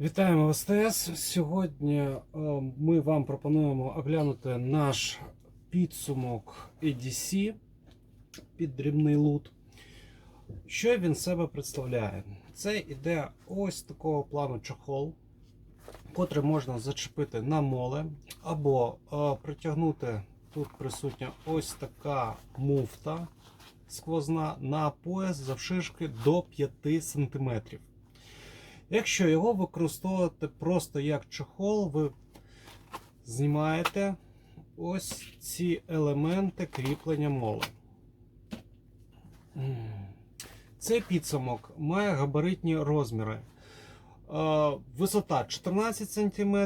Вітаємо в СТС. Сьогодні е, ми вам пропонуємо оглянути наш підсумок EDC під дрібний лут. Що він себе представляє? Це іде ось такого плану чохол, котрий можна зачепити на моле, або е, притягнути тут присутня ось така муфта сквозна на пояс завширшки до 5 см. Якщо його використовувати просто як чохол, ви знімаєте ось ці елементи кріплення моли. Цей підсумок має габаритні розміри. Е, Висота 14 см,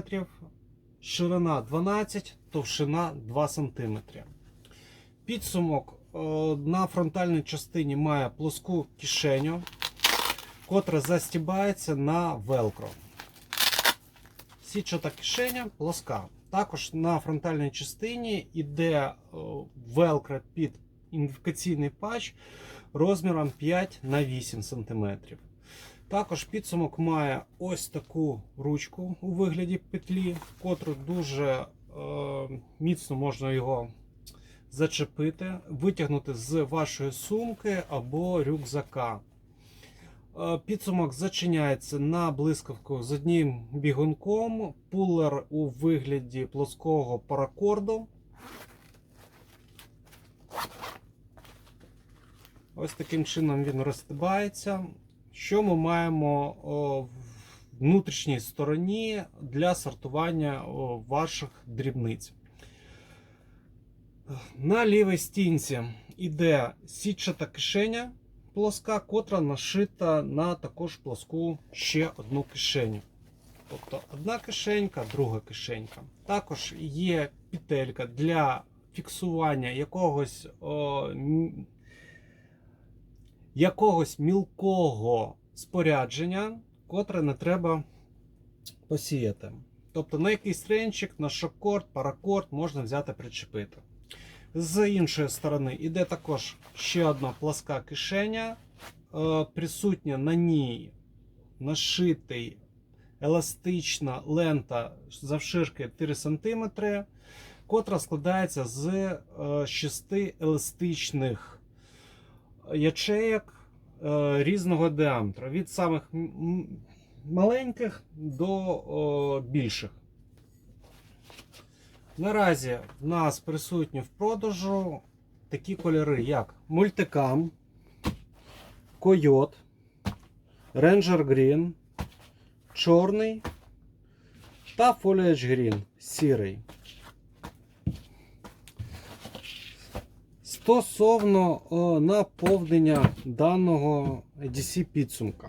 ширина 12 товщина 2 см. Підсумок е, на фронтальній частині має плоску кишеню котра застібається на велкро. Січата кишеня плоска. Також на фронтальній частині йде велкро під ідентифікаційний патч розміром 5 на 8 см. Також підсумок має ось таку ручку у вигляді петлі, котру дуже е, міцно можна його зачепити, витягнути з вашої сумки або рюкзака. Е, Підсумок зачиняється на блискавку з одним бігунком, пулер у вигляді плоского паракорду. Ось таким чином він розстибається. Що ми маємо в внутрішній стороні для сортування ваших дрібниць? На лівій стінці йде сітчата кишеня плоска, котра нашита на також плоску ще одну кишеню. Тобто одна кишенька, друга кишенька. Також є петелька для фіксування якогось, о, якогось мілкого спорядження, котре не треба посіяти. Тобто на якийсь тренчик, на шокорд, паракорд можна взяти причепити. З іншої сторони йде також ще одна пласка кишеня. Е, Присутня на ній нашитий еластична лента завширки 4 см, котра складається з е, шести еластичних ячеїк е, різного діаметру. Від самих маленьких до більших. Наразі в нас присутні в продажу такі кольори, як мультикам, койот, рейнджер Green, чорний та Foliage Green сірий. Стосовно о, наповнення даного EDC підсумка.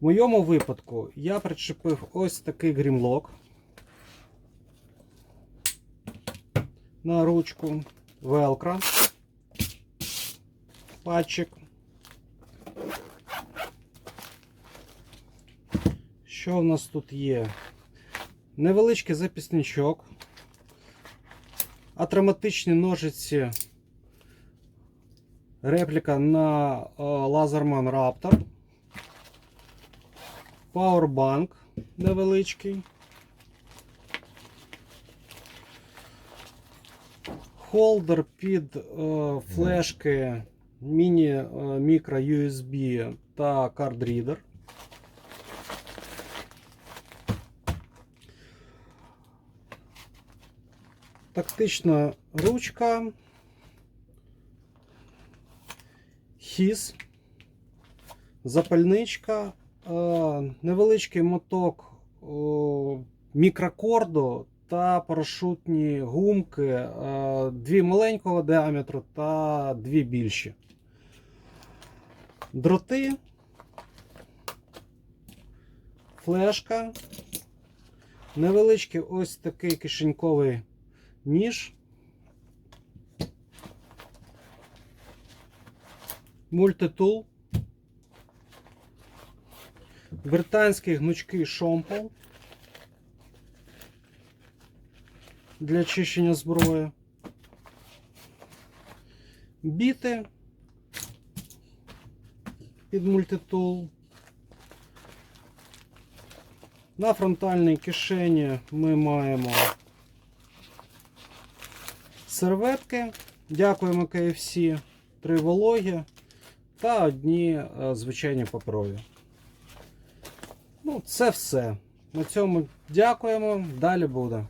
В моєму випадку я причепив ось такий грімлок. На ручку велкро, патчик. Що в нас тут є? Невеличкий записничок, атроматичні ножиці, репліка на Лазерман Raptor, пауербанк невеличкий. Холдер під е, флешки міні е, мікро USB та кардрідер. Тактична ручка, хіз, запальничка, е, невеличкий моток мікрокорду та парашутні гумки, е, дві маленького діаметру та дві більші. Дроти, флешка, невеличкий ось такий кишеньковий ніж. Мультитул. Британський гнучкий шомпол. Для чищення зброї. Біти під мультитул. На фронтальній кишені ми маємо серветки. Дякуємо KFC. Три вологі та одні е, звичайні паперові. Ну, це все. На цьому дякуємо. Далі буде.